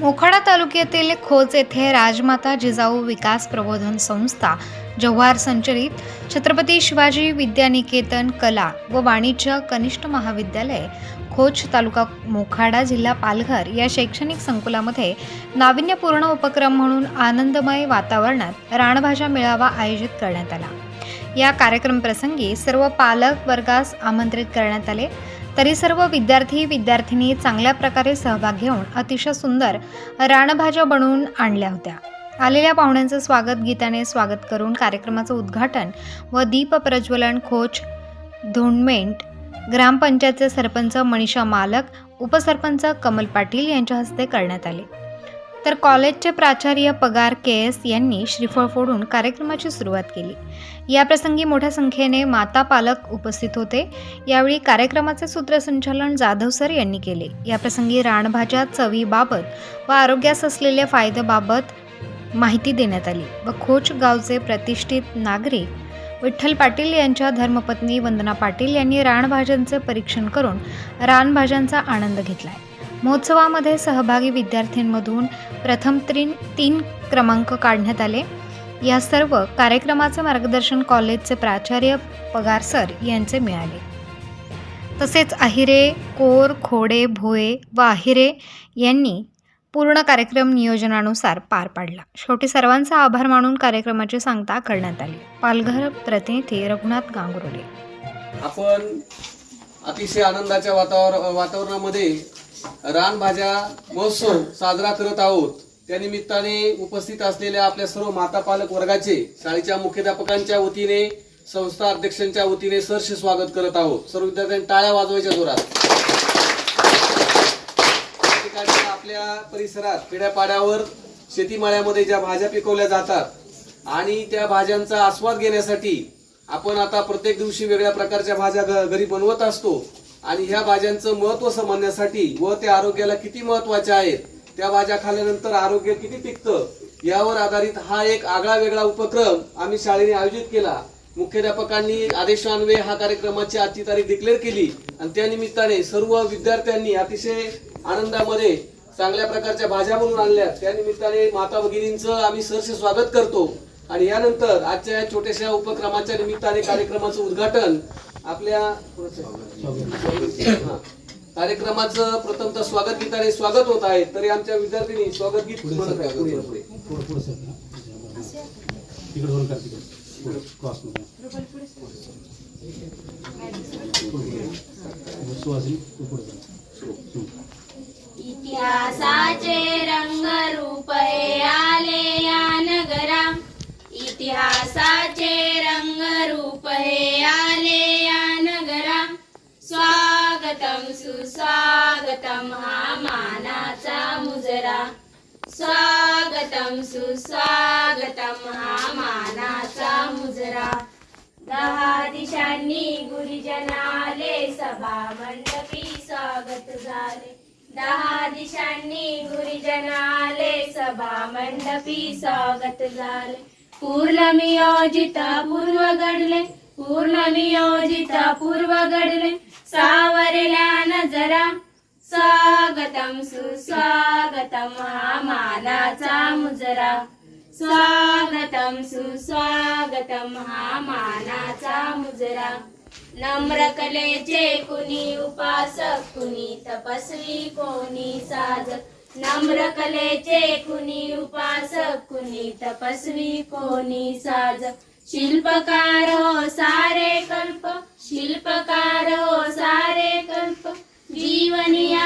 मोखाडा तालुक्यातील खोच येथे राजमाता जिजाऊ विकास प्रबोधन संस्था जव्हार संचलित छत्रपती शिवाजी विद्यानिकेतन कला व वाणिज्य कनिष्ठ महाविद्यालय खोच तालुका मोखाडा जिल्हा पालघर या शैक्षणिक संकुलामध्ये नाविन्यपूर्ण उपक्रम म्हणून आनंदमय वातावरणात राणभाषा मेळावा आयोजित करण्यात आला. या कार्यक्रमप्रसंगी सर्व पालक वर्गास आमंत्रित करण्यात आले. तरी सर्व विद्यार्थी विद्यार्थिनी चांगल्या प्रकारे सहभाग घेऊन अतिशय सुंदर रानभाज्या बनवून आणल्या होत्या. आलेल्या पाहुण्यांचं स्वागत गीताने स्वागत करून कार्यक्रमाचं उद्घाटन व दीप प्रज्वलन खोच धोंडमेंट ग्रामपंचायतचे सरपंच मनीषा मालक उपसरपंच कमल पाटील यांच्या हस्ते करण्यात आले. तर कॉलेजचे प्राचार्य पगार के एस यांनी श्रीफळ फोडून कार्यक्रमाची सुरुवात केली. याप्रसंगी मोठ्या संख्येने माता पालक उपस्थित होते. यावेळी कार्यक्रमाचे सूत्रसंचालन जाधव सर यांनी केले. याप्रसंगी रानभाज्या चवीबाबत व आरोग्यास असलेल्या फायद्याबाबत माहिती देण्यात आली व खोच गावचे प्रतिष्ठित नागरिक विठ्ठल पाटील यांच्या धर्मपत्नी वंदना पाटील यांनी रानभाज्यांचे परीक्षण करून रानभाज्यांचा आनंद घेतला. आहे महोत्सवामध्ये सहभागी विद्यार्थ्यांमधून प्रथम त्रीन तीन क्रमांक काढण्यात आले. या सर्व कार्यक्रमाचे मार्गदर्शन कॉलेजचे प्राचार्य पगार सर यांचे मिळाले. तसेच आहिरे कोर खोडे भोये व आहिरे यांनी पूर्ण कार्यक्रम नियोजनानुसार पार पाडला. शेवटी सर्वांचा आभार मानून कार्यक्रमाची सांगता करण्यात आली. पालघर प्रतिनिधी रघुनाथ गांगुर्डे. आपण अतिशय आनंदाच्या वातावर वातावरणामध्ये रानभाज्या महोत्सव साजरा करत आहोत. त्या निमित्ताने उपस्थित असलेल्या आपल्या सर्व माता पालक वर्गाचे शाळेच्या मुख्याध्यापकांच्या वतीने संस्था अध्यक्षांच्या वतीने सरसे स्वागत करत आहोत. सर्व विद्यार्थ्यांनी टाळ्या वाजवायच्या जोरात. आपल्या परिसरात खेड्यापाड्यावर शेतीमाळ्यामध्ये ज्या भाज्या पिकवल्या जातात आणि त्या भाज्यांचा आस्वाद घेण्यासाठी आपण आता प्रत्येक दिवशी वेगळ्या प्रकारच्या भाज्या घ- घरी बनवत असतो. आणि ह्या भाज्यांचं महत्त्व समजण्यासाठी व त्या आरोग्याला किती महत्त्वाच्या आहेत त्या भाज्या खाल्ल्यानंतर आरोग्य किती टिकतं यावर आधारित हा एक आगळा वेगळा उपक्रम आम्ही शाळेने आयोजित केला. मुख्याध्यापकांनी आदेशान्वये हा कार्यक्रमाची आजची तारीख डिक्लेअर केली आणि त्या निमित्ताने सर्व विद्यार्थ्यांनी अतिशय आनंदामध्ये चांगल्या प्रकारच्या भाज्या बनवून आणल्या त्या निमित्ताने माता भगिनींचं आम्ही सरसे स्वागत करतो. आणि यानंतर आजच्या या छोट्याशा उपक्रमाच्या निमित्ताने कार्यक्रमाचं उद्घाटन आपल्या कार्यक्रमाचं प्रथमतः स्वागत गीताने स्वागत होत आहे. तरी आमच्या विद्यार्थ्यांनी स्वागत गीत म्हणत आहे पुढे पुढे. स्वागतम सुस्वागतम हा मानाचा मुजरा. स्वागतम सुस्वागतम हा मानाचा मुजरा. दहा दिशांनी गुरुजन आले सभा मंडपी स्वागत झाले. दहा दिशांनी गुरुजन आले सभा मंडपी स्वागत झाले. पूर्ण नियोजित पूर्व घडले पूर्ण नियोजित पूर्व घडले. सावरल्या नजरा. स्वागतम सुस्वागतम हा मानाचा मुजरा. स्वागतम सुस्वागतम हा मानाचा मुजरा. नम्र कलेचे कुणी उपासक कुणी तपस्वी कोणी साधक नम्र कलेचे कुणी उपासक कुणी तपस्वी कोणी साज. शिल्पकार हो सारे कल्प शिल्पकार हो सारे कल्प जीवनिया